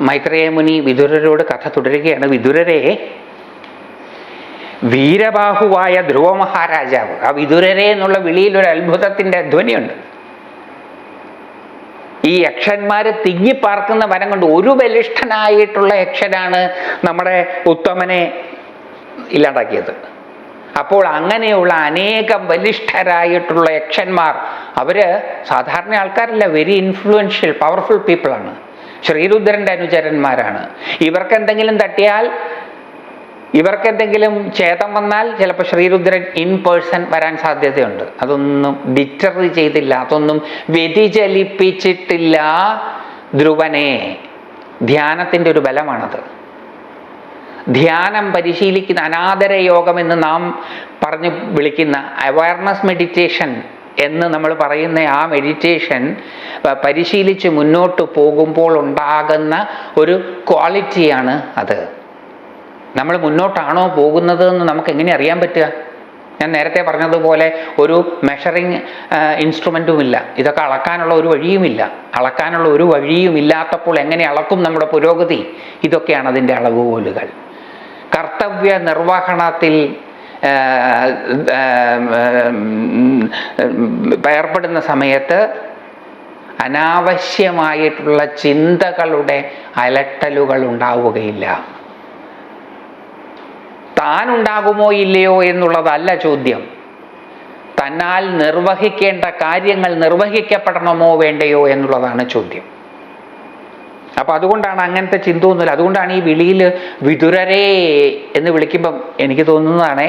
മൈത്രേയ മുനി കഥ തുടരുകയാണ്. വിതുരരെ വീരബാഹുവായ ധ്രുവ മഹാരാജാവ് ആ വിതുരരെ എന്നുള്ള വിളിയിൽ ഒരു അത്ഭുതത്തിന്റെ ധ്വനിയുണ്ട്. ഈ യക്ഷന്മാര് തിങ്ങിപ്പാർക്കുന്ന വരം കൊണ്ട് ഒരു ബലിഷ്ഠനായിട്ടുള്ള യക്ഷനാണ് നമ്മുടെ ഉത്തമനെ ഇല്ലാണ്ടാക്കിയത്. അപ്പോൾ അങ്ങനെയുള്ള അനേകം ബലിഷ്ഠരായിട്ടുള്ള യക്ഷന്മാർ അവർ സാധാരണ ആൾക്കാരല്ല വെരി ഇൻഫ്ലുവൻഷ്യൽ പവർഫുൾ പീപ്പിളാണ് ശ്രീരുദ്രന്റെ അനുചരന്മാരാണ്. ഇവർക്ക് എന്തെങ്കിലും തട്ടിയാൽ ഇവർക്ക് എന്തെങ്കിലും ഛേദം വന്നാൽ ചിലപ്പോൾ ശ്രീരുദ്രൻ ഇൻ പേഴ്സൺ വരാൻ സാധ്യതയുണ്ട്. അതൊന്നും ഡിറ്റർ ചെയ്തില്ല അതൊന്നും വ്യതിചലിപ്പിച്ചിട്ടില്ല ധ്രുവനെ. ധ്യാനത്തിന്റെ ഒരു ബലമാണത്. ധ്യാനം പരിശീലിക്കുന്ന അനാദര യോഗം എന്ന് നാം പറഞ്ഞു വിളിക്കുന്ന അവയർനെസ് മെഡിറ്റേഷൻ എന്ന് നമ്മൾ പറയുന്ന ആ മെഡിറ്റേഷൻ പരിശീലിച്ച് മുന്നോട്ട് പോകുമ്പോൾ ഉണ്ടാകുന്ന ഒരു ക്വാളിറ്റിയാണ് അത്. നമ്മൾ മുന്നോട്ടാണോ പോകുന്നത് എന്ന് നമുക്ക് എങ്ങനെ അറിയാൻ പറ്റുക? ഞാൻ നേരത്തെ പറഞ്ഞതുപോലെ ഒരു മെഷറിങ് ഇൻസ്ട്രുമെന്റുമില്ല ഇതൊക്കെ അളക്കാനുള്ള ഒരു വഴിയുമില്ല. അളക്കാനുള്ള ഒരു വഴിയും ഇല്ലാത്തപ്പോൾ എങ്ങനെ അളക്കും നമ്മുടെ പുരോഗതി? ഇതൊക്കെയാണ് അതിന്റെ അളവുകോലുകൾ. കർത്തവ്യ നിർവഹണത്തിൽ ഏർപ്പെടുന്ന സമയത്ത് അനാവശ്യമായിട്ടുള്ള ചിന്തകളുടെ അലട്ടലുകൾ ഉണ്ടാവുകയില്ല. താൻ ഉണ്ടാകുമോ ഇല്ലയോ എന്നുള്ളതല്ല ചോദ്യം. തന്നാൽ നിർവഹിക്കേണ്ട കാര്യങ്ങൾ നിർവഹിക്കപ്പെടണമോ വേണ്ടയോ എന്നുള്ളതാണ് ചോദ്യം. അപ്പൊ അതുകൊണ്ടാണ് അങ്ങനത്തെ ചിന്തയൊന്നുമില്ല അതുകൊണ്ടാണ് ഈ വിളിയിൽ വിതുരരേ എന്ന് വിളിക്കുമ്പം എനിക്ക് തോന്നുന്നതാണേ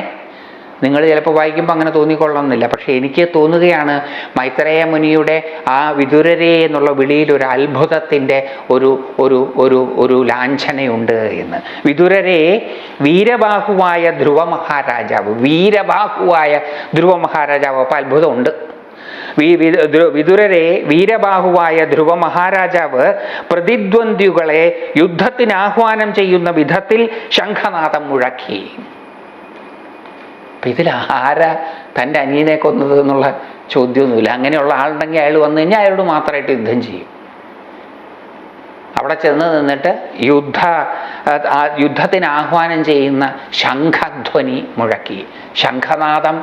നിങ്ങൾ ചിലപ്പോൾ വായിക്കുമ്പോൾ അങ്ങനെ തോന്നിക്കൊള്ളണമെന്നില്ല. പക്ഷേ എനിക്ക് തോന്നുകയാണ് മൈത്രേയ മുനിയുടെ ആ വിതുരരേ എന്നുള്ള വിളിയിൽ ഒരു അത്ഭുതത്തിന്റെ ഒരു ഒരു ഒരു ഒരു ലാഞ്ചനയുണ്ട് എന്ന്. വിദുരരേ വീരബാഹുവായ ധ്രുവ മഹാരാജാവ് വീരബാഹുവായ ധ്രുവ മഹാരാജാവ് അപ്പോൾ അത്ഭുതമുണ്ട് വിതുരരെ വീരബാഹുവായ ധ്രുവ മഹാരാജാവ് പ്രതിദ്വന്ദ്വികളെ യുദ്ധത്തിന് ആഹ്വാനം ചെയ്യുന്ന വിധത്തിൽ ശംഖനാഥം മുഴക്കി. അപ്പൊ ഇതിൽ ആരാ തന്റെ അനിയനെ കൊന്നത് എന്നുള്ള ചോദ്യമൊന്നുമില്ല. അങ്ങനെയുള്ള ആളുണ്ടെങ്കിൽ അയാൾ വന്നു കഴിഞ്ഞാൽ അയാളോട് മാത്രമായിട്ട് യുദ്ധം ചെയ്യും. അവിടെ ചെന്ന് നിന്നിട്ട് യുദ്ധ യുദ്ധത്തിന് ആഹ്വാനം ചെയ്യുന്ന ശംഖധ്വനി മുഴക്കി. ശംഖനാദം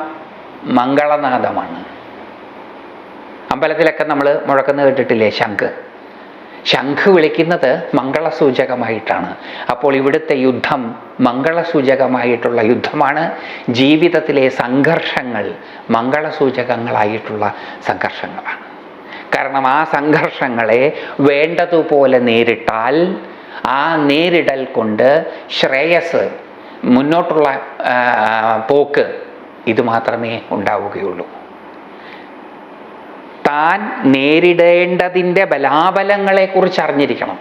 മംഗളനാദമാണ്. അമ്പലത്തിലൊക്കെ നമ്മൾ മുഴക്കുന്ന കേട്ടിട്ടില്ലേ ശംഖ്? ശംഖ് വിളിക്കുന്നത് മംഗളസൂചകമായിട്ടാണ്. അപ്പോൾ ഇവിടുത്തെ യുദ്ധം മംഗളസൂചകമായിട്ടുള്ള യുദ്ധമാണ്. ജീവിതത്തിലെ സംഘർഷങ്ങൾ മംഗളസൂചകങ്ങളായിട്ടുള്ള സംഘർഷങ്ങളാണ്. കാരണം ആ സംഘർഷങ്ങളെ വേണ്ടതുപോലെ നേരിട്ടാൽ ആ നേരിടൽ കൊണ്ട് ശ്രേയസ് മുന്നോട്ടുള്ള പോക്ക് ഇത് മാത്രമേ ഉണ്ടാവുകയുള്ളൂ. താൻ നേരിടേണ്ടതിന്റെ ബലാബലങ്ങളെക്കുറിച്ച് അറിഞ്ഞിരിക്കണം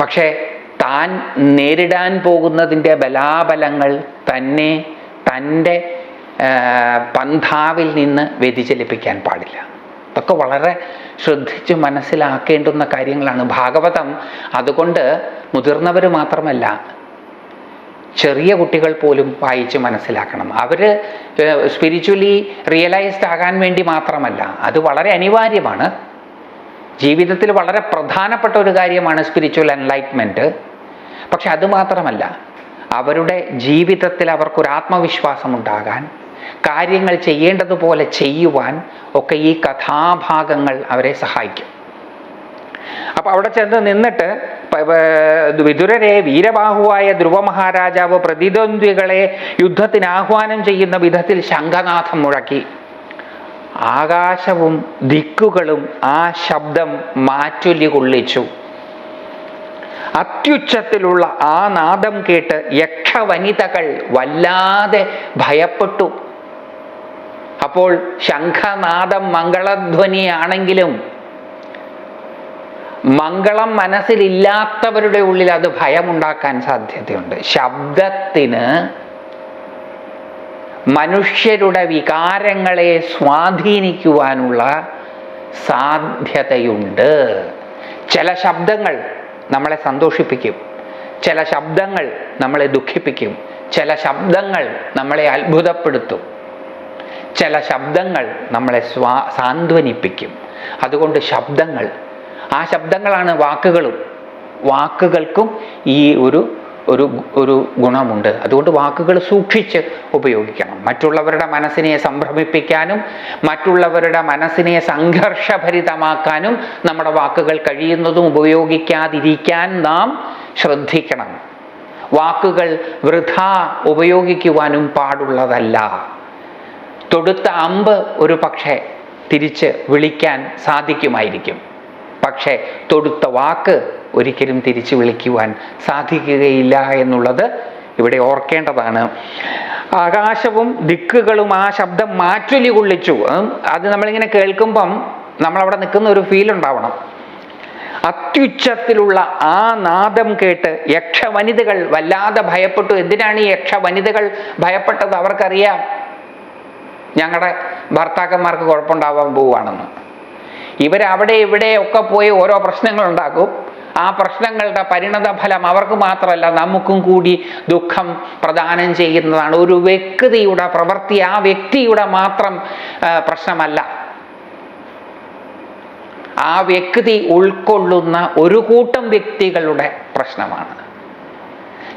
പക്ഷേ താൻ നേരിടാൻ പോകുന്നതിന്റെ ബലാബലങ്ങൾ തന്നെ തന്റെ പന്ഥാവിൽ നിന്ന് വ്യതിചലിപ്പിക്കാൻ പാടില്ല. ഇതൊക്കെ വളരെ ശ്രദ്ധിച്ച് മനസ്സിലാക്കേണ്ടുന്ന കാര്യങ്ങളാണ് ഭാഗവതം. അതുകൊണ്ട് മുതിർന്നവർ മാത്രമല്ല ചെറിയ കുട്ടികൾ പോലും വായിച്ച് മനസ്സിലാക്കണം. അവർ സ്പിരിച്വലി റിയലൈസ്ഡ് ആകാൻ വേണ്ടി മാത്രമല്ല അത് വളരെ അനിവാര്യമാണ്. ജീവിതത്തിൽ വളരെ പ്രധാനപ്പെട്ട ഒരു കാര്യമാണ് സ്പിരിച്വൽ എൻലൈറ്റ്മെന്റ് പക്ഷെ അത് മാത്രമല്ല അവരുടെ ജീവിതത്തിൽ അവർക്കൊരു ആത്മവിശ്വാസം ഉണ്ടാകാൻ കാര്യങ്ങൾ ചെയ്യേണ്ടതുപോലെ ചെയ്യുവാൻ ഒക്കെ ഈ കഥാഭാഗങ്ങൾ അവരെ സഹായിക്കും. അപ്പൊ അവിടെ ചെന്ന് നിന്നിട്ട് വിതുരരെ വീരബാഹുവായ ധ്രുവ മഹാരാജാവ് പ്രതിദ്വന്ദ്വികളെ യുദ്ധത്തിന് ആഹ്വാനം ചെയ്യുന്ന വിധത്തിൽ ശംഖനാഥം മുഴക്കി. ആകാശവും ദിക്കുകളും ആ ശബ്ദം മാറ്റൊലി കൊള്ളിച്ചു. അത്യുച്ചത്തിലുള്ള ആ നാദം കേട്ട് യക്ഷവനിതകൾ വല്ലാതെ ഭയപ്പെട്ടു. അപ്പോൾ ശംഖനാദം മംഗളധ്വനിയാണെങ്കിലും മംഗളം മനസ്സിലില്ലാത്തവരുടെ ഉള്ളിൽ അത് ഭയമുണ്ടാക്കാൻ സാധ്യതയുണ്ട്. ശബ്ദത്തിന് മനുഷ്യരുടെ വികാരങ്ങളെ സ്വാധീനിക്കുവാനുള്ള സാധ്യതയുണ്ട്. ചില ശബ്ദങ്ങൾ നമ്മളെ സന്തോഷിപ്പിക്കും. ചില ശബ്ദങ്ങൾ നമ്മളെ ദുഃഖിപ്പിക്കും. ചില ശബ്ദങ്ങൾ നമ്മളെ അത്ഭുതപ്പെടുത്തും. ചില ശബ്ദങ്ങൾ നമ്മളെ സ്വാ സാന്ത്വനിപ്പിക്കും. അതുകൊണ്ട് ശബ്ദങ്ങൾ ആ ശബ്ദങ്ങളാണ് വാക്കുകളും. വാക്കുകൾക്കും ഈ ഒരു ഒരു ഒരു ഗുണമുണ്ട്. അതുകൊണ്ട് വാക്കുകൾ സൂക്ഷിച്ച് ഉപയോഗിക്കണം. മറ്റുള്ളവരുടെ മനസ്സിനെ സംഭ്രമിപ്പിക്കാനും മറ്റുള്ളവരുടെ മനസ്സിനെ സംഘർഷഭരിതമാക്കാനും നമ്മുടെ വാക്കുകൾ കഴിയുന്നതും ഉപയോഗിക്കാതിരിക്കാൻ നാം ശ്രദ്ധിക്കണം. വാക്കുകൾ വൃഥ ഉപയോഗിക്കുവാനും പാടുള്ളതല്ല. തൊടുത്ത അമ്പ് ഒരു പക്ഷേ തിരിച്ച് വിളിക്കാൻ സാധിക്കുമായിരിക്കും. പക്ഷേ തൊടുത്ത വാക്ക് ഒരിക്കലും തിരിച്ചു വിളിക്കുവാൻ സാധിക്കുകയില്ല എന്നുള്ളത് ഇവിടെ ഓർക്കേണ്ടതാണ്. ആകാശവും ദിക്കുകളും ആ ശബ്ദം മാറ്റൊലി കൊള്ളിച്ചു. അത് നമ്മളിങ്ങനെ കേൾക്കുമ്പം നമ്മളവിടെ നിൽക്കുന്ന ഒരു ഫീൽ ഉണ്ടാവണം. അത്യുച്ചത്തിലുള്ള ആ നാദം കേട്ട് യക്ഷ വനിതകൾ വല്ലാതെ ഭയപ്പെട്ടു. എന്തിനാണ് ഈ യക്ഷ വനിതകൾ ഭയപ്പെട്ടത് അവർക്കറിയാം. ഞങ്ങളുടെ ഭർത്താക്കന്മാർക്ക് കുഴപ്പമുണ്ടാവാൻ പോവുകയാണെന്ന്. ഇവരവിടെ ഇവിടെ ഒക്കെ പോയി ഓരോ പ്രശ്നങ്ങൾ ഉണ്ടാക്കും. ആ പ്രശ്നങ്ങളുടെ പരിണത ഫലം അവർക്ക് മാത്രമല്ല നമുക്കും കൂടി ദുഃഖം പ്രദാനം ചെയ്യുന്നതാണ്. ഒരു വ്യക്തിയുടെ പ്രവൃത്തി ആ വ്യക്തിയുടെ മാത്രം പ്രശ്നമല്ല. ആ വ്യക്തി ഉൾക്കൊള്ളുന്ന ഒരു കൂട്ടം വ്യക്തികളുടെ പ്രശ്നമാണ്.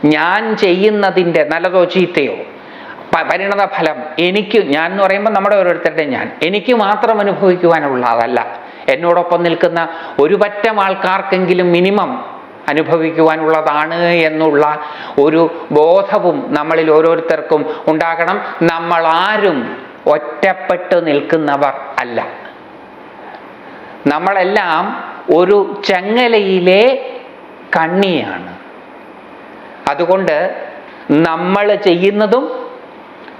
ഞാൻ ചെയ്യുന്നതിന്റെ നല്ലതോ ചീത്തയോ പരിണത ഫലം എനിക്ക് ഞാൻ എന്ന് പറയുമ്പോൾ നമ്മുടെ ഓരോരുത്തരുടെ ഞാൻ. എനിക്ക് മാത്രം അനുഭവിക്കുവാനുള്ളതല്ല. എന്നോടൊപ്പം നിൽക്കുന്ന ഒരു പറ്റം ആൾക്കാർക്കെങ്കിലും മിനിമം അനുഭവിക്കുവാനുള്ളതാണ് എന്നുള്ള ഒരു ബോധവും നമ്മളിൽ ഓരോരുത്തർക്കും ഉണ്ടാകണം. നമ്മൾ ആരും ഒറ്റപ്പെട്ടു നിൽക്കുന്നവർ അല്ല. നമ്മളെല്ലാം ഒരു ചങ്ങലയിലെ കണ്ണിയാണ്. അതുകൊണ്ട് നമ്മൾ ചെയ്യുന്നതും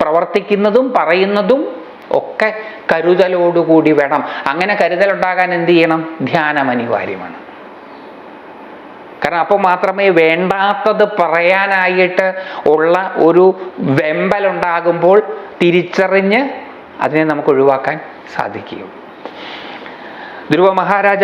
പ്രവർത്തിക്കുന്നതും പറയുന്നതും ഒക്കെ കരുതലോടുകൂടി വേണം. അങ്ങനെ കരുതലുണ്ടാകാൻ എന്ത് ചെയ്യണം? ധ്യാനം അനിവാര്യമാണ്. കാരണം അപ്പോൾ മാത്രമേ വേണ്ടാത്തത് പറയാനായിട്ട് ഉള്ള ഒരു വെമ്പലുണ്ടാകുമ്പോൾ തിരിച്ചറിഞ്ഞ് അതിനെ നമുക്ക് ഒഴിവാക്കാൻ സാധിക്കുകയുള്ളൂ. ധ്രുവ മഹാരാജ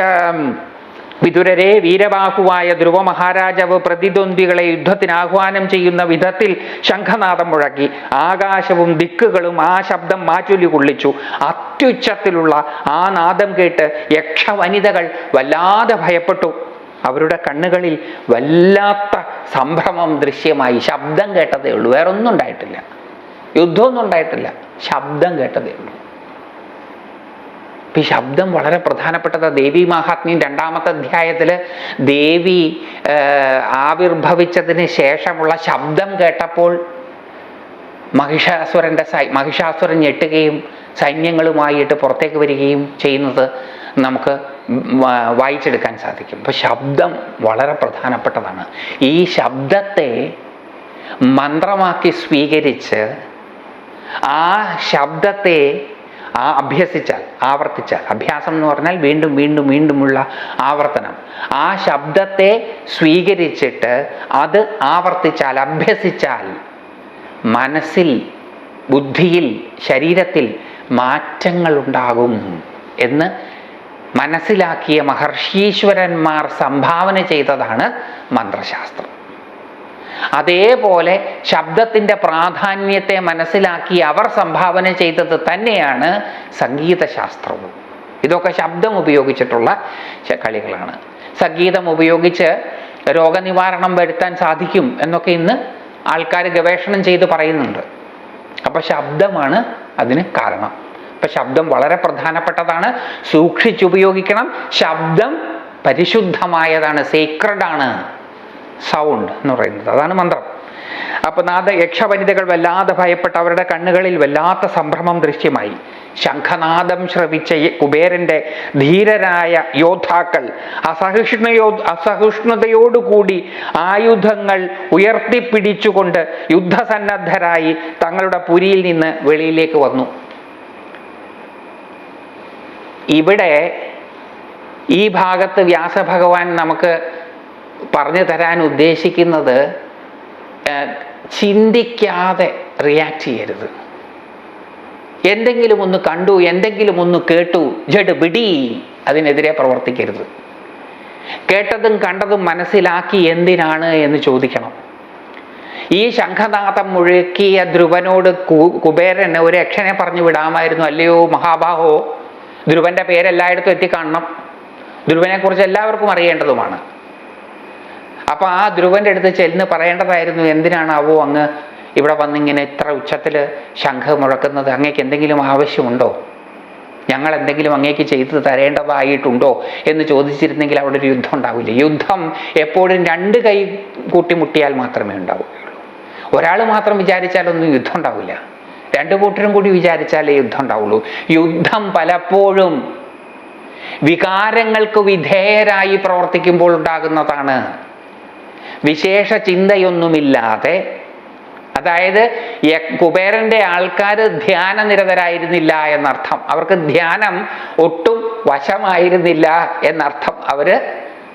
വിതുരരെ വീരബാഹുവായ ധ്രുവ മഹാരാജാവ് പ്രതിദ്വന്ദ്വികളെ യുദ്ധത്തിന് ആഹ്വാനം ചെയ്യുന്ന വിധത്തിൽ ശംഖനാഥം മുഴക്കി. ആകാശവും ദിക്കുകളും ആ ശബ്ദം മാറ്റുലി കൊള്ളിച്ചു. അത്യുച്ചത്തിലുള്ള ആ നാദം കേട്ട് യക്ഷവനിതകൾ വല്ലാതെ ഭയപ്പെട്ടു. അവരുടെ കണ്ണുകളിൽ വല്ലാത്ത സംഭ്രമം ദൃശ്യമായി. ശബ്ദം കേട്ടതേ ഉള്ളൂ. വേറൊന്നും ഉണ്ടായിട്ടില്ല. യുദ്ധമൊന്നും ഉണ്ടായിട്ടില്ല. ശബ്ദം കേട്ടതേ ഉള്ളൂ. ഈ ശബ്ദം വളരെ പ്രധാനപ്പെട്ടത് ദേവി മഹാത്മ്യം രണ്ടാമത്തെ അധ്യായത്തിൽ ദേവി ആവിർഭവിച്ചതിന് ശേഷമുള്ള ശബ്ദം കേട്ടപ്പോൾ മഹിഷാസുരന്റെ സൈ മഹിഷാസുരൻ ഞെട്ടുകയും സൈന്യങ്ങളുമായിട്ട് പുറത്തേക്ക് വരികയും ചെയ്യുന്നത് നമുക്ക് വായിച്ചെടുക്കാൻ സാധിക്കും. അപ്പോൾ ശബ്ദം വളരെ പ്രധാനപ്പെട്ടതാണ്. ഈ ശബ്ദത്തെ മന്ത്രമാക്കി സ്വീകരിച്ച് ആ ശബ്ദത്തെ ആ അഭ്യസിച്ചാൽ ആവർത്തിച്ചാൽ. അഭ്യാസം എന്ന് പറഞ്ഞാൽ വീണ്ടും വീണ്ടും വീണ്ടുമുള്ള ആവർത്തനം. ആ ശബ്ദത്തെ സ്വീകരിച്ചിട്ട് അത് ആവർത്തിച്ചാൽ അഭ്യസിച്ചാൽ മനസ്സിൽ ബുദ്ധിയിൽ ശരീരത്തിൽ മാറ്റങ്ങളുണ്ടാകും എന്ന് മനസ്സിലാക്കിയ മഹർഷീശ്വരന്മാർ സംഭാവന ചെയ്തതാണ് മന്ത്രശാസ്ത്രം. അതേപോലെ ശബ്ദത്തിന്റെ പ്രാധാന്യത്തെ മനസ്സിലാക്കി അവർ സംഭാവന ചെയ്തത് തന്നെയാണ് സംഗീതശാസ്ത്രവും. ഇതൊക്കെ ശബ്ദം ഉപയോഗിച്ചിട്ടുള്ള കളികളാണ്. സംഗീതം ഉപയോഗിച്ച് രോഗനിവാരണം വരുത്താൻ സാധിക്കും എന്നൊക്കെ ഇന്ന് ആൾക്കാർ ഗവേഷണം ചെയ്ത് പറയുന്നുണ്ട്. അപ്പോൾ ശബ്ദമാണ് അതിന് കാരണം. അപ്പം ശബ്ദം വളരെ പ്രധാനപ്പെട്ടതാണ്. സൂക്ഷിച്ചുപയോഗിക്കണം ശബ്ദം പരിശുദ്ധമായതാണ് സീക്രഡാണ് സൗണ്ട് എന്ന് പറയുന്നത്. അതാണ് മന്ത്രം. അപ്പൊ നാദ യക്ഷവനിതകൾ വല്ലാതെ ഭയപ്പെട്ട് അവരുടെ കണ്ണുകളിൽ വല്ലാത്ത സംഭ്രമം ദൃശ്യമായി. ശംഖനാദം ശ്രവിച്ച കുബേരന്റെ ധീരരായ യോദ്ധാക്കൾ അസഹിഷ്ണുയോ അസഹിഷ്ണുതയോടുകൂടി ആയുധങ്ങൾ ഉയർത്തിപ്പിടിച്ചുകൊണ്ട് യുദ്ധസന്നദ്ധരായി തങ്ങളുടെ പുരിയിൽ നിന്ന് വെളിയിലേക്ക് വന്നു. ഇവിടെ ഈ ഭാഗത്ത് വ്യാസഭഗവാൻ നമുക്ക് പറഞ്ഞു തരാൻ ഉദ്ദേശിക്കുന്നത് ചിന്തിക്കാതെ റിയാക്ട് ചെയ്യരുത്. എന്തെങ്കിലും ഒന്ന് കണ്ടു എന്തെങ്കിലും ഒന്ന് കേട്ടു ജഡ് പിടി അതിനെതിരെ പ്രവർത്തിക്കരുത്. കേട്ടതും കണ്ടതും മനസ്സിലാക്കി എന്തിനാണ് എന്ന് ചോദിക്കണം. ഈ ശംഖനാഥം മുഴക്കിയ ധ്രുവനോട് കുബേരൻ ഒരു യക്ഷനെ പറഞ്ഞു വിടാമായിരുന്നു അല്ലയോ മഹാബാഹോ ധ്രുവന്റെ പേരെല്ലായിടത്തും എത്തിക്കാണണം. ധ്രുവനെക്കുറിച്ച് എല്ലാവർക്കും അറിയേണ്ടതുമാണ്. അപ്പോൾ ആ ധ്രുവന്റെ അടുത്ത് ചെല്ലുന്ന പറയേണ്ടതായിരുന്നു എന്തിനാണ് അവോ അങ്ങ് ഇവിടെ വന്നിങ്ങനെ ഇത്ര ഉച്ചത്തിൽ ശംഖ് മുഴക്കുന്നത്? അങ്ങേക്ക് എന്തെങ്കിലും ആവശ്യമുണ്ടോ? ഞങ്ങൾ എന്തെങ്കിലും അങ്ങേക്ക് ചെയ്തു തരേണ്ടതായിട്ടുണ്ടോ? എന്ന് ചോദിച്ചിരുന്നെങ്കിൽ അവിടെ ഒരു യുദ്ധം ഉണ്ടാവില്ല. യുദ്ധം എപ്പോഴും രണ്ട് കൈ കൂട്ടിമുട്ടിയാൽ മാത്രമേ ഉണ്ടാവുകയുള്ളൂ ഒരാൾ മാത്രം വിചാരിച്ചാലൊന്നും യുദ്ധം ഉണ്ടാവില്ല. രണ്ടു കൂട്ടരും കൂടി വിചാരിച്ചാലേ യുദ്ധം ഉണ്ടാവുള്ളൂ. യുദ്ധം പലപ്പോഴും വികാരങ്ങൾക്ക് വിധേയരായി പ്രവർത്തിക്കുമ്പോൾ ഉണ്ടാകുന്നതാണ് വിശേഷ ചിന്തയൊന്നുമില്ലാതെ അതായത് കുബേരന്റെ ആൾക്കാർ ധ്യാന നിരതരായിരുന്നില്ല എന്നർത്ഥം. അവർക്ക് ധ്യാനം ഒട്ടും വശമായിരുന്നില്ല എന്നർത്ഥം. അവർ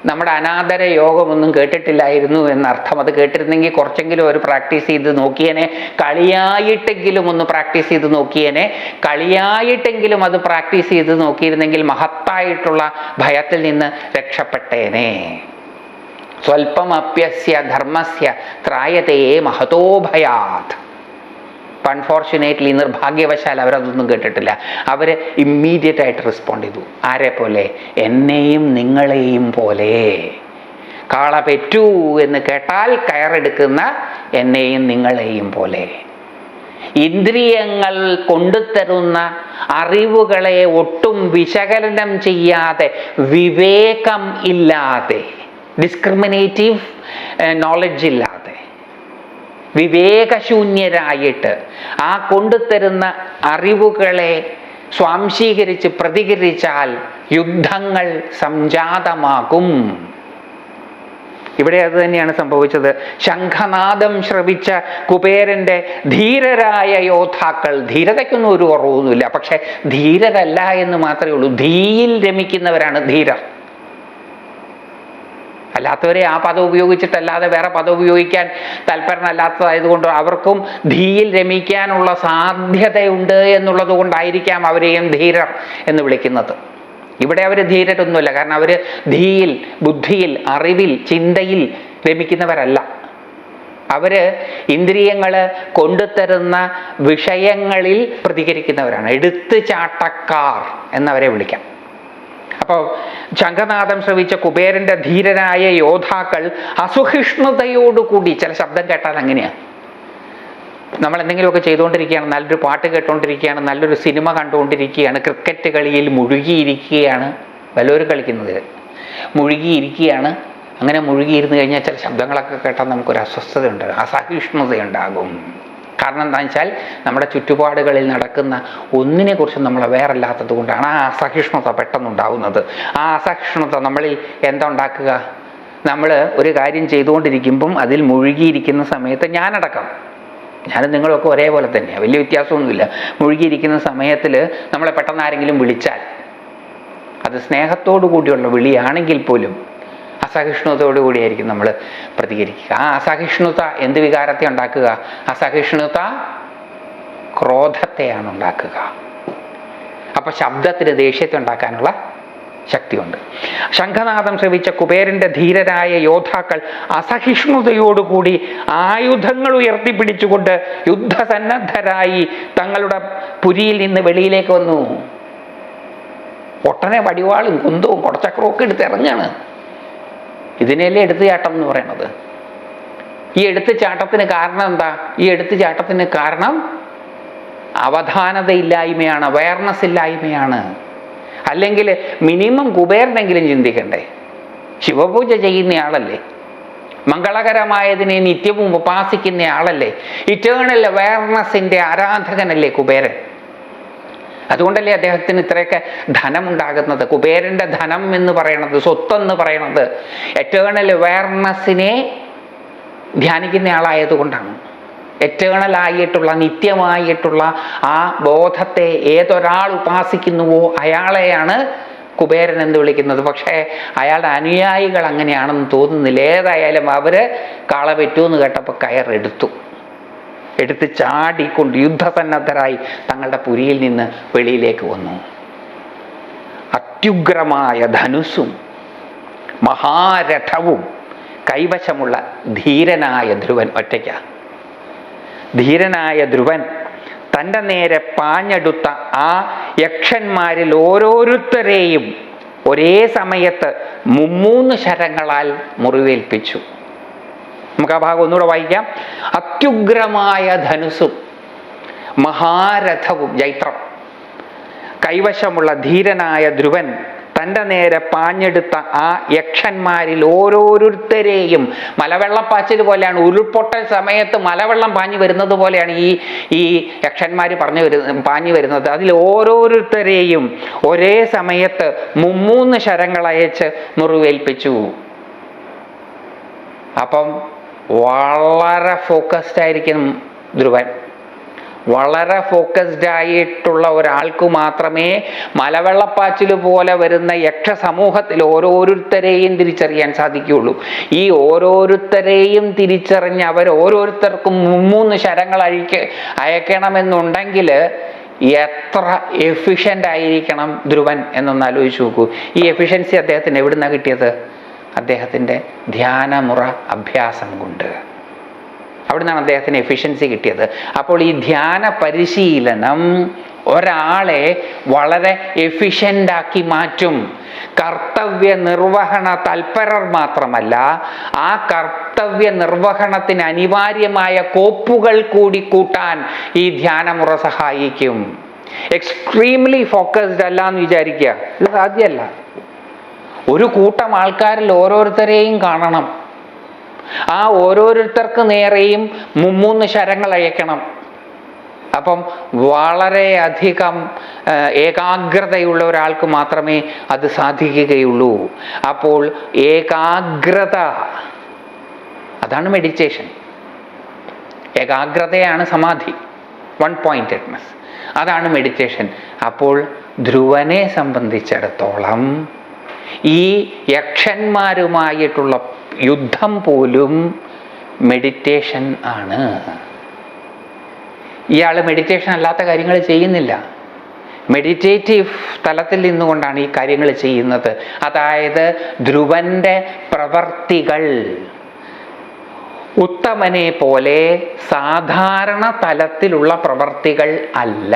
നമ്മുടെ അനാദര യോഗമൊന്നും കേട്ടിട്ടില്ലായിരുന്നു എന്നർത്ഥം. അത് കേട്ടിരുന്നെങ്കിൽ കുറച്ചെങ്കിലും ഒരു പ്രാക്ടീസ് ചെയ്ത് നോക്കിയേനെ. കളിയായിട്ടെങ്കിലും ഒന്ന് പ്രാക്ടീസ് ചെയ്ത് നോക്കിയേനെ. കളിയായിട്ടെങ്കിലും അത് പ്രാക്ടീസ് ചെയ്ത് നോക്കിയിരുന്നെങ്കിൽ മഹത്തായിട്ടുള്ള ഭയത്തിൽ നിന്ന് രക്ഷപ്പെട്ടേനെ. സ്വൽപ്പമപ്യസ്യ ധർമ്മസ്യ ത്രായതയെ മഹതോ ഭയാത്. അൺഫോർച്ചുനേറ്റ്ലി നിർഭാഗ്യവശാൽ അവരതൊന്നും കേട്ടിട്ടില്ല. അവർ ഇമ്മീഡിയറ്റ് ആയിട്ട് റെസ്പോണ്ട് ചെയ്തു. ആരെ പോലെ? എന്നെയും നിങ്ങളെയും പോലെ. കാള പെറ്റു എന്ന് കേട്ടാൽ കയറെടുക്കുന്ന എന്നെയും നിങ്ങളെയും പോലെ. ഇന്ദ്രിയങ്ങൾ കൊണ്ടുതരുന്ന അറിവുകളെ ഒട്ടും വിശകലനം ചെയ്യാതെ വിവേകം ഇല്ലാതെ ഡിസ്ക്രിമിനേറ്റീവ് നോളജ് ഇല്ലാതെ. വിവേകശൂന്യരായിട്ട് ആ കൊണ്ടുതരുന്ന അറിവുകളെ സ്വാംശീകരിച്ച് പ്രതികരിച്ചാൽ യുദ്ധങ്ങൾ സംജാതമാകും. ഇവിടെ അത് തന്നെയാണ് സംഭവിച്ചത്. ശംഖനാദം ശ്രവിച്ച കുബേരന്റെ ധീരരായ യോദ്ധാക്കൾ ധീരതയ്ക്കൊന്നും ഒരു കുറവൊന്നുമില്ല പക്ഷെ ധീരരല്ല എന്ന് മാത്രമേ ഉള്ളൂ. ധീയിൽ രമിക്കുന്നവരാണ് ധീരർ. അല്ലാത്തവരെ ആ പദം ഉപയോഗിച്ചിട്ടല്ലാതെ വേറെ പദം ഉപയോഗിക്കാൻ താല്പര്യമല്ലാത്തതായതുകൊണ്ട് അവർക്കും ധീയിൽ രമിക്കാനുള്ള സാധ്യതയുണ്ട് എന്നുള്ളത് കൊണ്ടായിരിക്കാം അവരെയും ധീരർ എന്ന് വിളിക്കുന്നത്. ഇവിടെ അവർ ധീരരൊന്നുമില്ല കാരണം അവർ ധീയിൽ ബുദ്ധിയിൽ അറിവിൽ ചിന്തയിൽ രമിക്കുന്നവരല്ല. അവർ ഇന്ദ്രിയങ്ങൾ കൊണ്ടുതരുന്ന വിഷയങ്ങളിൽ പ്രതികരിക്കുന്നവരാണ്. എടുത്തു ചാട്ടക്കാർ എന്നവരെ വിളിക്കാം. അപ്പോൾ ശംഖനാഥം ശ്രവിച്ച കുബേരന്റെ ധീരരായ യോദ്ധാക്കൾ അസുഹിഷ്ണുതയോടുകൂടി ചില ശബ്ദം കേട്ടാൽ അങ്ങനെയാണ് നമ്മൾ എന്തെങ്കിലുമൊക്കെ ചെയ്തുകൊണ്ടിരിക്കുകയാണ് നല്ലൊരു പാട്ട് കേട്ടുകൊണ്ടിരിക്കുകയാണ് നല്ലൊരു സിനിമ കണ്ടുകൊണ്ടിരിക്കുകയാണ് ക്രിക്കറ്റ് കളിയിൽ മുഴുകിയിരിക്കുകയാണ് വല്ലവരും കളിക്കുന്നത്? മുഴുകിയിരിക്കുകയാണ് അങ്ങനെ മുഴുകിയിരുന്ന് കഴിഞ്ഞാൽ ചില ശബ്ദങ്ങളൊക്കെ കേട്ടാൽ നമുക്കൊരു അസ്വസ്ഥത ഉണ്ടാകും അസഹിഷ്ണുതയുണ്ടാകും. കാരണം എന്താണെന്ന് വെച്ചാൽ നമ്മുടെ ചുറ്റുപാടുകളിൽ നടക്കുന്ന ഒന്നിനെക്കുറിച്ചും നമ്മൾ വേറല്ലാത്തത് കൊണ്ടാണ് ആ അസഹിഷ്ണുത പെട്ടെന്നുണ്ടാവുന്നത്. ആ അസഹിഷ്ണുത നമ്മളിൽ എന്താ ഉണ്ടാക്കുക? നമ്മൾ ഒരു കാര്യം ചെയ്തുകൊണ്ടിരിക്കുമ്പം അതിൽ മുഴുകിയിരിക്കുന്ന സമയത്ത് ഞാനടക്കം. ഞാനും നിങ്ങളൊക്കെ ഒരേപോലെ തന്നെയാണ് വലിയ വ്യത്യാസമൊന്നുമില്ല. മുഴുകിയിരിക്കുന്ന സമയത്തിൽ നമ്മളെ പെട്ടെന്ന് ആരെങ്കിലും വിളിച്ചാൽ. അത് സ്നേഹത്തോടു കൂടിയുള്ള വിളിയാണെങ്കിൽ പോലും അസഹിഷ്ണുതയോടു കൂടിയായിരിക്കും നമ്മൾ പ്രതികരിക്കുക. ആ അസഹിഷ്ണുത എന്ത് വികാരത്തെ ഉണ്ടാക്കുക? അസഹിഷ്ണുത ക്രോധത്തെയാണ് ഉണ്ടാക്കുക. അപ്പൊ ശബ്ദത്തിന് ദേഷ്യത്തെ ഉണ്ടാക്കാനുള്ള ശക്തിയുണ്ട്. ശംഖനാഥം ശ്രവിച്ച കുബേരന്റെ ധീരരായ യോദ്ധാക്കൾ അസഹിഷ്ണുതയോടുകൂടി ആയുധങ്ങൾ ഉയർത്തിപ്പിടിച്ചുകൊണ്ട് യുദ്ധസന്നദ്ധരായി തങ്ങളുടെ പുരിയിൽ നിന്ന് വെളിയിലേക്ക് വന്നു. ഒട്ടനെ വടിവാളും കുന്തവും കുടച്ചക്രവും ഒക്കെ എടുത്ത് ഇറങ്ങാണ്. ഇതിനെയല്ലേ എടുത്തുചാട്ടം എന്ന് പറയുന്നത്? ഈ എടുത്തുചാട്ടത്തിന് കാരണം എന്താ? ഈ എടുത്തുചാട്ടത്തിന് കാരണം അവധാനതയില്ലായ്മയാണ് അവയർനെസ് ഇല്ലായ്മയാണ്. അല്ലെങ്കിൽ മിനിമം കുബേരനെങ്കിലും ചിന്തിക്കണ്ടേ? ശിവപൂജ ചെയ്യുന്നയാളല്ലേ? മംഗളകരമായതിനെ നിത്യവും ഉപാസിക്കുന്ന ആളല്ലേ ഇറ്റേണൽ അവയർനെസ്സിന്റെ ആരാധകനല്ലേ കുബേരൻ? അതുകൊണ്ടല്ലേ അദ്ദേഹത്തിന് ഇത്രയൊക്കെ ധനമുണ്ടാകുന്നത്? കുബേരന്റെ ധനം എന്ന് പറയണത് സ്വത്തെന്ന് പറയണത്. എറ്റേണൽ അവയർനെസ്സിനെ ധ്യാനിക്കുന്ന ആളായതുകൊണ്ടാണ്. എറ്റേണൽ ആയിട്ടുള്ള നിത്യമായിട്ടുള്ള ആ ബോധത്തെ ഏതൊരാൾ ഉപാസിക്കുന്നുവോ അയാളെയാണ് കുബേരൻ എന്ന് വിളിക്കുന്നത്. പക്ഷേ അയാളുടെ അനുയായികൾ അങ്ങനെയാണെന്ന് തോന്നുന്നില്ല. ഏതായാലും അവർ കാള പറ്റൂന്ന് കേട്ടപ്പോൾ കയറെടുത്തു. എടുത്ത് ചാടിക്കൊണ്ട് യുദ്ധസന്നദ്ധരായി തങ്ങളുടെ പുരിയിൽ നിന്ന് വെളിയിലേക്ക് വന്നു. അത്യുഗ്രമായ ധനുസ്സും മഹാരഥവും കൈവശമുള്ള ധീരനായ ധ്രുവൻ ഒറ്റയ്ക്ക. ധീരനായ ധ്രുവൻ തന്റെ നേരെ പാഞ്ഞെടുത്ത ആ യക്ഷന്മാരിൽ ഓരോരുത്തരെയും ഒരേ സമയത്ത് മുമ്മൂന്ന് ശരങ്ങളാൽ മുറിവേൽപ്പിച്ചു. നമുക്ക് ആ ഭാഗം ഒന്നുകൂടെ വായിക്കാം. അത്യുഗ്രമായ ധനുസും മഹാരഥവും ജൈത്രം. കൈവശമുള്ള ധീരനായ ധ്രുവൻ തന്റെ നേരെ പാഞ്ഞെടുത്ത ആ യക്ഷന്മാരിൽ ഓരോരുത്തരെയും മലവെള്ളപ്പാച്ചിൽ പോലെയാണ് ഉരുൾപൊട്ടൽ സമയത്ത് മലവെള്ളം പാഞ്ഞു വരുന്നത് പോലെയാണ് ഈ ഈ യക്ഷന്മാർ പറഞ്ഞു വരുന്നത് പാഞ്ഞു വരുന്നത്. അതിൽ ഓരോരുത്തരെയും ഒരേ സമയത്ത് മുമ്മൂന്ന് ശരങ്ങൾ അയച്ച് മുറിവേൽപ്പിച്ചു. അപ്പം വളരെ ഫോക്കസ്ഡ് ആയിരിക്കും ധ്രുവൻ. വളരെ ഫോക്കസ്ഡ് ആയിട്ടുള്ള ഒരാൾക്ക് മാത്രമേ മലവെള്ളപ്പാച്ചിൽ പോലെ വരുന്ന യക്ഷ സമൂഹത്തിൽ ഓരോരുത്തരെയും തിരിച്ചറിയാൻ സാധിക്കുകയുള്ളൂ. ഈ ഓരോരുത്തരെയും തിരിച്ചറിഞ്ഞ് അവർ ഓരോരുത്തർക്കും മൂന്ന് ശരങ്ങൾ അഴിക്ക് അയക്കണമെന്നുണ്ടെങ്കിൽ എത്ര എഫിഷ്യന്റ് ആയിരിക്കണം ധ്രുവൻ എന്നൊന്ന് ആലോചിച്ച് നോക്കൂ. ഈ എഫിഷ്യൻസി അദ്ദേഹത്തിന് എവിടുന്നാണ് കിട്ടിയത്? അദ്ദേഹത്തിന്റെ ധ്യാനമുറ അഭ്യാസം കൊണ്ട്. അവിടെ നിന്നാണ് അദ്ദേഹത്തിന് എഫിഷ്യൻസി കിട്ടിയത്. അപ്പോൾ ഈ ധ്യാന പരിശീലനം ഒരാളെ വളരെ എഫിഷ്യന്റാക്കി മാറ്റും. കർത്തവ്യ നിർവഹണ തൽപരർ മാത്രമല്ല ആ കർത്തവ്യ നിർവഹണത്തിന് അനിവാര്യമായ കോപ്പുകൾ കൂടി കൂട്ടാൻ ഈ ധ്യാനമുറ സഹായിക്കും. എക്സ്ട്രീംലി ഫോക്കസ്ഡ് അല്ല എന്ന് വിചാരിക്കുക. ഇത് സാധ്യമല്ല. ഒരു കൂട്ടം ആൾക്കാരിൽ ഓരോരുത്തരെയും കാണണം. ആ ഓരോരുത്തർക്ക് നേരെയും മുമ്മൂന്ന് ശരങ്ങൾ അയക്കണം. അപ്പം വളരെയധികം ഏകാഗ്രതയുള്ള ഒരാൾക്ക് മാത്രമേ അത് സാധിക്കുകയുള്ളൂ. അപ്പോൾ ഏകാഗ്രത അതാണ് മെഡിറ്റേഷൻ ഏകാഗ്രതയാണ് സമാധി വൺ പോയിന്റഡ്നെസ് അതാണ് മെഡിറ്റേഷൻ അപ്പോൾ ധ്രുവനെ സംബന്ധിച്ചിടത്തോളം ഈ യക്ഷന്മാരുമായിട്ടുള്ള യുദ്ധം പോലും മെഡിറ്റേഷൻ ആണ്. ഇയാൾ മെഡിറ്റേഷൻ അല്ലാത്ത കാര്യങ്ങൾ ചെയ്യുന്നില്ല. മെഡിറ്റേറ്റീവ് തലത്തിൽ നിന്നുകൊണ്ടാണ് ഈ കാര്യങ്ങൾ ചെയ്യുന്നത്. അതായത് ധ്രുവന്റെ പ്രവർത്തികൾ ഉത്തമനെ പോലെ സാധാരണ തലത്തിലുള്ള പ്രവർത്തികൾ അല്ല.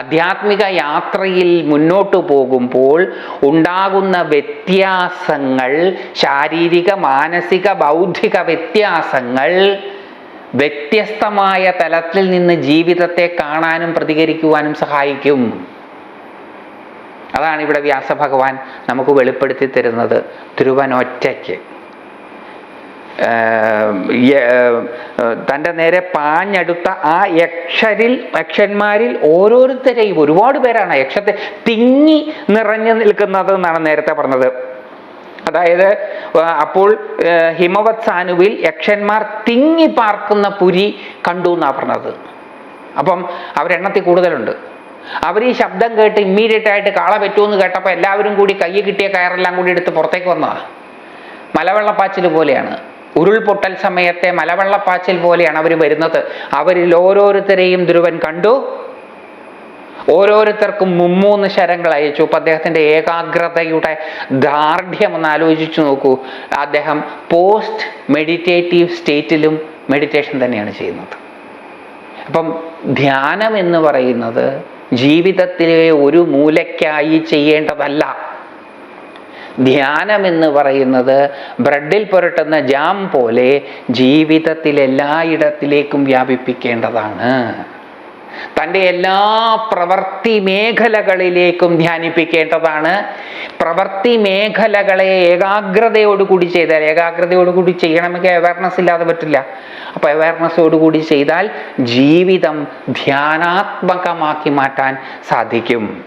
ആധ്യാത്മിക യാത്രയിൽ മുന്നോട്ടു പോകുമ്പോൾ ഉണ്ടാകുന്ന വ്യത്യാസങ്ങൾ ശാരീരിക മാനസിക ബൗദ്ധിക വ്യത്യാസങ്ങൾ വ്യത്യസ്തമായ തലത്തിൽ നിന്ന് ജീവിതത്തെ കാണാനും പ്രതികരിക്കുവാനും സഹായിക്കും. അതാണ് ഇവിടെ വ്യാസഭഗവാൻ നമുക്ക് വെളിപ്പെടുത്തി തരുന്നത് ധ്രുവനൊറ്റയ്ക്ക്. തന്റെ നേരെ പാഞ്ഞടുത്ത ആ യക്ഷരിൽ യക്ഷന്മാരിൽ ഓരോരുത്തരെയും ഒരുപാട് പേരാണ് യക്ഷത്തെ തിങ്ങി നിറഞ്ഞു നിൽക്കുന്നത് എന്നാണ് നേരത്തെ പറഞ്ഞത്. അതായത് അപ്പോൾ ഹിമവത് സാനുവിൽ യക്ഷന്മാർ തിങ്ങി പാർക്കുന്ന പുരി കണ്ടു എന്നാണ് പറഞ്ഞത്. അപ്പം അവരെണ്ണത്തിൽ കൂടുതലുണ്ട്. അവർ ഈ ശബ്ദം കേട്ട് ഇമ്മീഡിയറ്റ് ആയിട്ട് കാള പറ്റുമെന്ന് കേട്ടപ്പോൾ എല്ലാവരും കൂടി കയ്യിൽ കിട്ടിയ കയറെല്ലാം കൂടി എടുത്ത് പുറത്തേക്ക് വന്നതാണ് മലവെള്ളപ്പാച്ചിൽ പോലെയാണ്. ഉരുൾപൊട്ടൽ സമയത്തെ മലവെള്ളപ്പാച്ചിൽ പോലെയാണ് അവർ വരുന്നത്. അവരിൽ ഓരോരുത്തരെയും ധ്രുവൻ കണ്ടു. ഓരോരുത്തർക്കും മുമ്മൂന്ന് ശരങ്ങൾ അയച്ചു. അപ്പം അദ്ദേഹത്തിന്റെ ഏകാഗ്രതയുടെ ദാർഢ്യം ഒന്ന് ആലോചിച്ചു നോക്കൂ. അദ്ദേഹം പോസ്റ്റ് മെഡിറ്റേറ്റീവ് സ്റ്റേറ്റിലും മെഡിറ്റേഷൻ തന്നെയാണ് ചെയ്യുന്നത്. അപ്പം ധ്യാനം എന്ന് പറയുന്നത് ജീവിതത്തിലെ ഒരു മൂലയ്ക്കായി ചെയ്യേണ്ടതല്ല. ധ്യാനം എന്ന് പറയുന്നത് ബ്രെഡിൽ പുരട്ടുന്ന ജാം പോലെ ജീവിതത്തിൽ എല്ലായിടത്തിലേക്കും വ്യാപിപ്പിക്കേണ്ടതാണ്. തന്റെ എല്ലാ പ്രവൃത്തി മേഖലകളിലേക്കും ധ്യാനിപ്പിക്കേണ്ടതാണ്. പ്രവർത്തി മേഖലകളെ ഏകാഗ്രതയോടുകൂടി ചെയ്താൽ ഏകാഗ്രതയോടുകൂടി ചെയ്യണമെങ്കിൽ അവയർനെസ് ഇല്ലാതെ പറ്റില്ല. അപ്പോൾ അവയർനെസ്സോടുകൂടി ചെയ്താൽ ജീവിതം ധ്യാനാത്മകമാക്കി മാറ്റാൻ സാധിക്കും.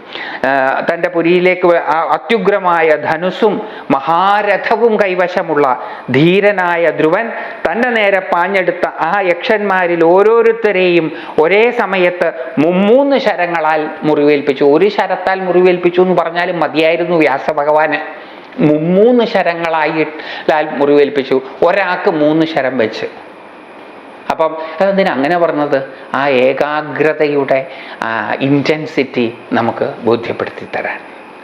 തന്റെ പുരിയിലേക്ക് അത്യുഗ്രമായ ധനുസും മഹാരഥവും കൈവശമുള്ള ധീരനായ ധ്രുവൻ തന്റെ നേരെ പാഞ്ഞെടുത്ത ആ യക്ഷന്മാരിൽ ഓരോരുത്തരെയും ഒരേ സമയത്ത് മുമ്മൂന്ന് ശരങ്ങളാൽ മുറിവേൽപ്പിച്ചു. ഒരു ശരത്താൽ മുറിവേൽപ്പിച്ചു എന്ന് പറഞ്ഞാലും മതിയായിരുന്നു വ്യാസഭഗവാന്. മുമ്മൂന്ന് ശരങ്ങളായി മുറിവേൽപ്പിച്ചു. ഒരാൾക്ക് മൂന്ന് ശരം വെച്ച്. അപ്പം അതെന്തിനാ അങ്ങനെ പറഞ്ഞത്? ആ ഏകാഗ്രതയുടെ ഇന്റൻസിറ്റി നമുക്ക് ബോധ്യപ്പെടുത്തി തരാൻ.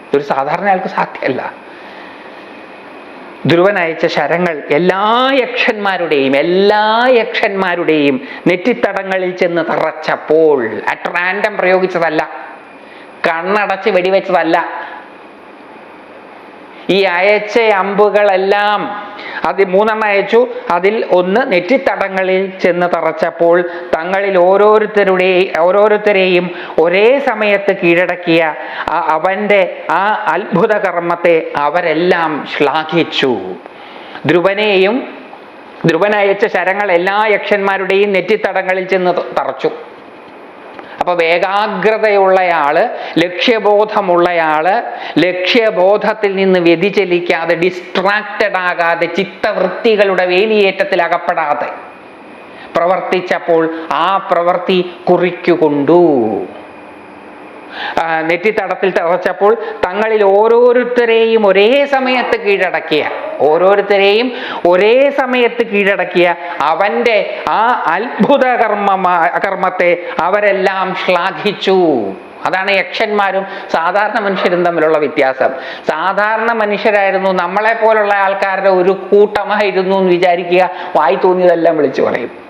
ഇതൊരു സാധാരണ ആൾക്ക് സാധ്യമല്ല. ധ്രുവൻ അയച്ച ശരങ്ങൾ എല്ലാ യക്ഷന്മാരുടെയും എല്ലാ യക്ഷന്മാരുടെയും നെറ്റിത്തടങ്ങളിൽ ചെന്ന് തറച്ചപ്പോൾ അറ്റ് റാൻഡം പ്രയോഗിച്ചതല്ല. കണ്ണടച്ച് വെടിവെച്ചതല്ല. ഈ അയച്ച അമ്പുകളെല്ലാം അത് മൂന്നെണ്ണം അയച്ചു. അതിൽ ഒന്ന് നെറ്റിത്തടങ്ങളിൽ ചെന്ന് തറച്ചപ്പോൾ തങ്ങളിൽ ഓരോരുത്തരുടെ ഓരോരുത്തരെയും ഒരേ സമയത്ത് കീഴടക്കിയ അവന്റെ ആ അത്ഭുത കർമ്മത്തെ അവരെല്ലാം ശ്ലാഘിച്ചു. ധ്രുവനെയും ധ്രുവൻ അയച്ച ശരങ്ങൾ എല്ലാ യക്ഷന്മാരുടെയും നെറ്റിത്തടങ്ങളിൽ ചെന്ന് തറച്ചു. അപ്പൊ വേഗാഗ്രതയുള്ളയാൾ ലക്ഷ്യബോധമുള്ളയാൾ ലക്ഷ്യബോധത്തിൽ നിന്ന് വ്യതിചലിക്കാതെ ഡിസ്ട്രാക്റ്റഡ് ആകാതെ ചിത്തവൃത്തികളുടെ വേലിയേറ്റത്തിൽ അകപ്പെടാതെ പ്രവർത്തിച്ചപ്പോൾ ആ പ്രവൃത്തി കുറിക്കുകൊണ്ടു. നെറ്റിത്തടത്തിൽ തറച്ചപ്പോൾ തങ്ങളിൽ ഓരോരുത്തരെയും ഒരേ സമയത്ത് കീഴടക്കിയ ഓരോരുത്തരെയും ഒരേ സമയത്ത് കീഴടക്കിയ അവന്റെ ആ അത്ഭുത കർമ്മ കർമ്മത്തെ അവരെല്ലാം ശ്ലാഘിച്ചു. അതാണ് യക്ഷന്മാരും സാധാരണ മനുഷ്യരും തമ്മിലുള്ള വ്യത്യാസം. സാധാരണ മനുഷ്യരായിരുന്നു നമ്മളെ പോലുള്ള ആൾക്കാരുടെ ഒരു കൂട്ടമായിരുന്നു എന്ന് വിചാരിക്കുക വായി തോന്നിയതെല്ലാം വിളിച്ചു പറയും.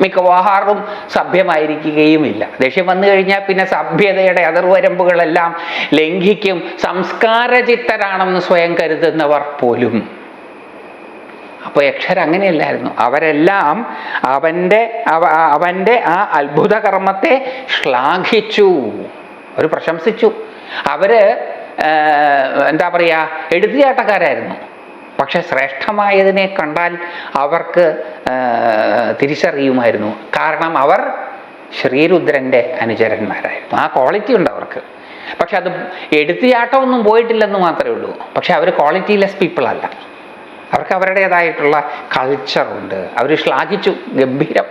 മിക്കവാറും സഭ്യമായിരിക്കുകയുമില്ല. ദേഷ്യം വന്നു കഴിഞ്ഞാൽ പിന്നെ സഭ്യതയുടെ അതിർവരമ്പുകളെല്ലാം ലംഘിക്കും. സംസ്കാരചിത്തരാണെന്ന് സ്വയം കരുതുന്നവർ പോലും. അപ്പോൾ യക്ഷർ അങ്ങനെയല്ലായിരുന്നു. അവരെല്ലാം അവന്റെ അവ- അവന്റെ ആ അത്ഭുത കർമ്മത്തെ ശ്ലാഘിച്ചു. അവർ പ്രശംസിച്ചു. അവർ എന്താ പറയുക എഴുത്തുചാട്ടക്കാരായിരുന്നു പക്ഷെ ശ്രേഷ്ഠമായതിനെ കണ്ടാൽ അവർക്ക് തിരിച്ചറിയുമായിരുന്നു. കാരണം അവർ ശ്രീരുദ്രന്റെ അനുചരന്മാരായിരുന്നു. ആ ക്വാളിറ്റി ഉണ്ട് അവർക്ക്. പക്ഷെ അത് എടുത്തിയാട്ടമൊന്നും പോയിട്ടില്ലെന്ന് മാത്രമേ ഉള്ളൂ. പക്ഷെ അവർ ക്വാളിറ്റിലെസ് പീപ്പിളല്ല അവർക്ക് അവരുടേതായിട്ടുള്ള കൾച്ചറുണ്ട് അവർ ശ്ലാഘിച്ചു ഗംഭീരം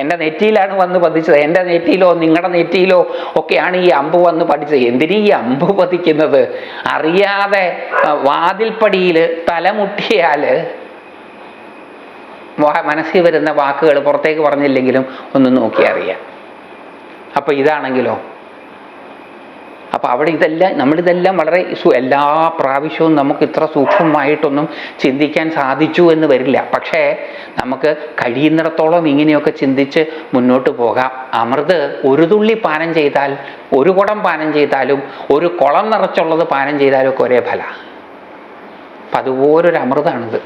എന്റെ നെറ്റിയിലാണ് വന്ന് പതിച്ചത്. എന്റെ നെറ്റിയിലോ നിങ്ങളുടെ നെറ്റിയിലോ ഒക്കെയാണ് ഈ അമ്പ് വന്ന് പഠിച്ചത് എന്തിനീ ഈ അമ്പ് പതിക്കുന്നത്? അറിയാതെ വാതിൽപ്പടിയിൽ തലമുട്ടിയാൽ മനസ്സിൽ വരുന്ന വാക്കുകൾ പുറത്തേക്ക് പറഞ്ഞില്ലെങ്കിലും ഒന്ന് നോക്കി അറിയാം അപ്പോൾ ഇതാണെങ്കിലോ? അപ്പോൾ അവിടെ ഇതെല്ലാം നമ്മളിതെല്ലാം വളരെ എല്ലാ പ്രാവശ്യവും നമുക്ക് ഇത്ര സൂക്ഷ്മമായിട്ടൊന്നും ചിന്തിക്കാൻ സാധിച്ചു എന്ന് വരില്ല. പക്ഷേ നമുക്ക് കഴിയുന്നിടത്തോളം ഇങ്ങനെയൊക്കെ ചിന്തിച്ച് മുന്നോട്ട് പോകാം. അമൃത് ഒരു തുള്ളി പാനം ചെയ്താൽ ഒരു കുടം പാനം ചെയ്താലും ഒരു കുളം നിറച്ചുള്ളത് പാനം ചെയ്താലും ഒക്കെ ഒരേ ഫല. അപ്പം അതുപോലൊരു അമൃതാണിത്.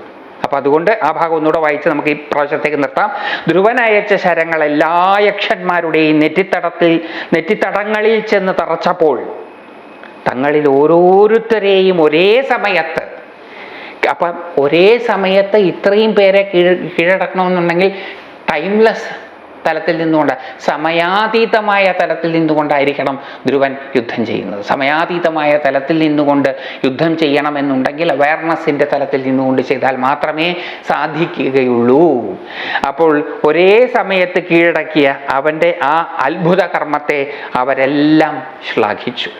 അപ്പം അതുകൊണ്ട് ആ ഭാഗം ഒന്നുകൂടെ വായിച്ച് നമുക്ക് ഈ പ്രാവശ്യത്തേക്ക് നിർത്താം. ധ്രുവനയച്ച ശരങ്ങൾ എല്ലാ യക്ഷന്മാരുടെയും നെറ്റിത്തടത്തിൽ നെറ്റിത്തടങ്ങളിൽ ചെന്ന് തറച്ചപ്പോൾ തങ്ങളിൽ ഓരോരുത്തരെയും ഒരേ സമയത്ത്. അപ്പം ഒരേ സമയത്ത് ഇത്രയും പേരെ കീഴ് കീഴടക്കണമെന്നുണ്ടെങ്കിൽ ടൈംലെസ് തലത്തിൽ നിന്നുകൊണ്ട് സമയാതീതമായ തലത്തിൽ നിന്നുകൊണ്ടായിരിക്കണം ധ്രുവൻ യുദ്ധം ചെയ്യുന്നത്. സമയാതീതമായ തലത്തിൽ നിന്നുകൊണ്ട് യുദ്ധം ചെയ്യണമെന്നുണ്ടെങ്കിൽ അവയർനെസ്സിന്റെ തലത്തിൽ നിന്നുകൊണ്ട് ചെയ്താൽ മാത്രമേ സാധിക്കുകയുള്ളൂ. അപ്പോൾ ഒരേ സമയത്ത് കീഴടക്കിയ അവന്റെ ആ അത്ഭുത കർമ്മത്തെ അവരെല്ലാം ശ്ലാഘിച്ചു.